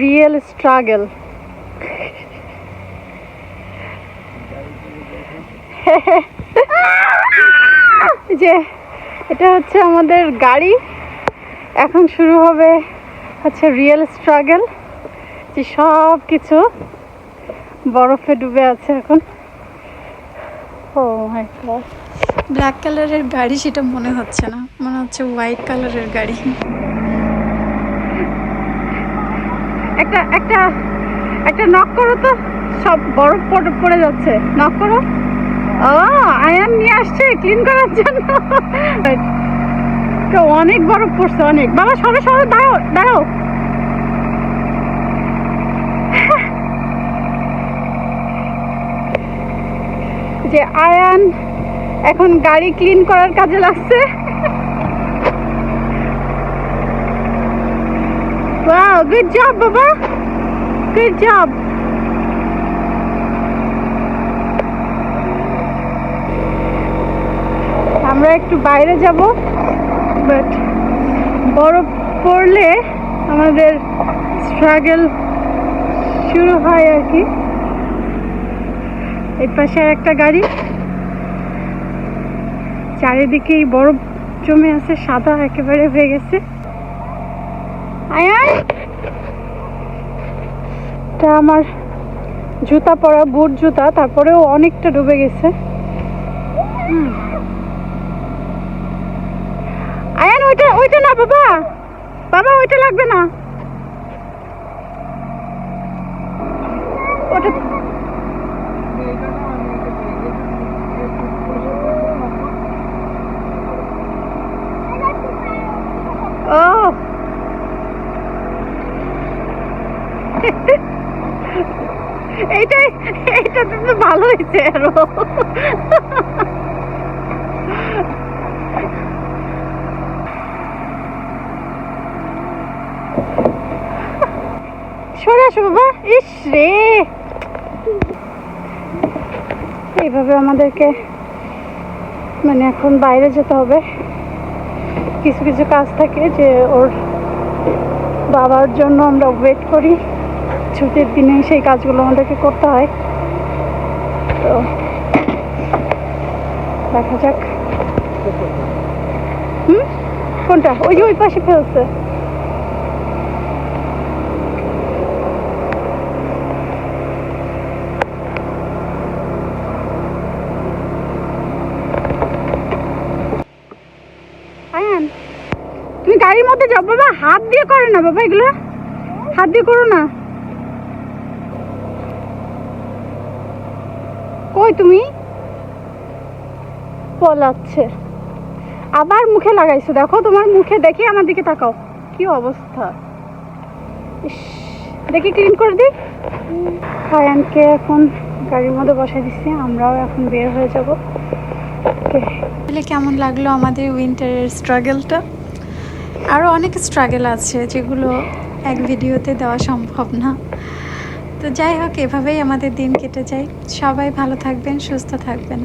Real struggle যে, এটা হচ্ছে আমাদের গাড়ি। এখন শুরু হবে হচ্ছে রিয়েল স্ট্রাগল যে সব কিছু বরফে ডুবে আছে এখন। ও ব্ল্যাক কালারের গাড়ি সেটা মনে হচ্ছে না, মনে হচ্ছে হোয়াইট কালারের গাড়ি। একটা একটা একটা নক করো তো। সব বরফ পড়ে পড়ে যাচ্ছে। নক করো। ও, আয়ান নিয়ে আসছে ক্লিন করার জন্য। তো অনেক বরফ পড়ছে, অনেক। বাবা সবে সবে দাঁড়াও দাঁড়াও। যে আয়ান এখন গাড়ি ক্লিন করার কাজে লাগছে। Wow, good job, Baba. Good job. আমরা একটু বাইরে যাব বাট বরফ পড়লে আমাদের স্ট্রাগল শুরু হয় আর কি এই পাশে একটা গাড়ি চারিদিকেই বরফ জমে আছে সাদা একেবারে হয়ে গেছে আয়ান এটা আমার জুতা পরা, বুট জুতা, তারপরেও অনেকটা ডুবে গেছে। আয়ান ওইটা ওইটা না, বাবা। বাবা, ওইটা লাগবে না। ওটা ও এইটাই এইটা তো ভালো হয়েছে আরও। সরে আসো বাবা, ইস রে। এইভাবে আমাদেরকে মানে এখন বাইরে যেতে হবে। কিছু কিছু কাজ থাকে যে ওর বাবার জন্য আমরা ওয়েট করি। ছুটির দিনে সেই কাজগুলো আমাদেরকে করতে হয়। তো দেখা যাক। হুম? কোনটা? ওই ওই পাশে ফেলছে। তুমি গাড়ির মধ্যে যাও। বাবা, হাত দিয়ে করে না বাবা এগুলো। হাত দিয়ে করো না। কই তুমি? পলাচ্ছে। আবার মুখে লাগাইছো। দেখো তোমার মুখে দেখি আমার দিকে তাকাও। কি অবস্থা? ইস, দেখি ক্লিন করে দিই। আয়ানকে এখন গাড়ির মধ্যে বসাই দিচ্ছি আমরাও এখন বের হয়ে যাব। ওকে। তাহলে কেমন লাগল আমাদের উইন্টারের স্ট্রাগলটা আরও অনেক স্ট্রাগল আছে যেগুলো এক ভিডিওতে দেওয়া সম্ভব না। তো যাই হোক এভাবেই আমাদের দিন কেটে যায়। সবাই ভালো থাকবেন সুস্থ থাকবেন।